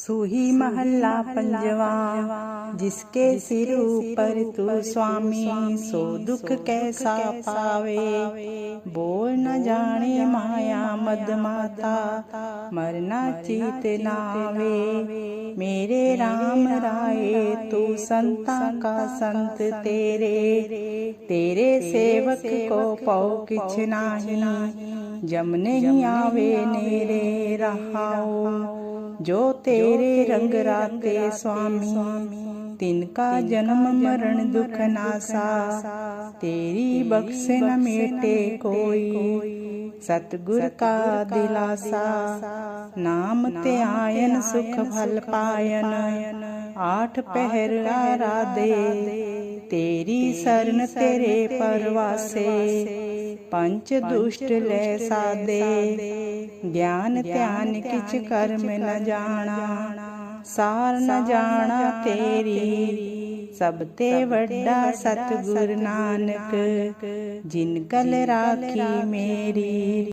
सूही महल्ला पंजवा, जिसके सिर ऊपर तू स्वामी, सो दुख कैसा पावे। बोल न जाने माया मद माता मरना चीत नावे। मेरे राम राय तू संता का संत तेरे। तेरे सेवक को पौ किछ नाही, जम नहीं आवे नेरे रहाओ। जो तेरे रंग राते स्वामी, तिनका जन्म मरण दुख नासा। तेरी बख्श न मेटे कोई, सतगुर का दिलासा। नाम ते आयन सुख फल पायन आठ पहर आराधे तेरी सरन तेरे परवासे पंच दुष्ट ले सादे ज्ञान ध्यान किच कर्म न जाना सार न जाना तेरी सब ते वड्डा सतगुर नानक जिन कल राखी मेरी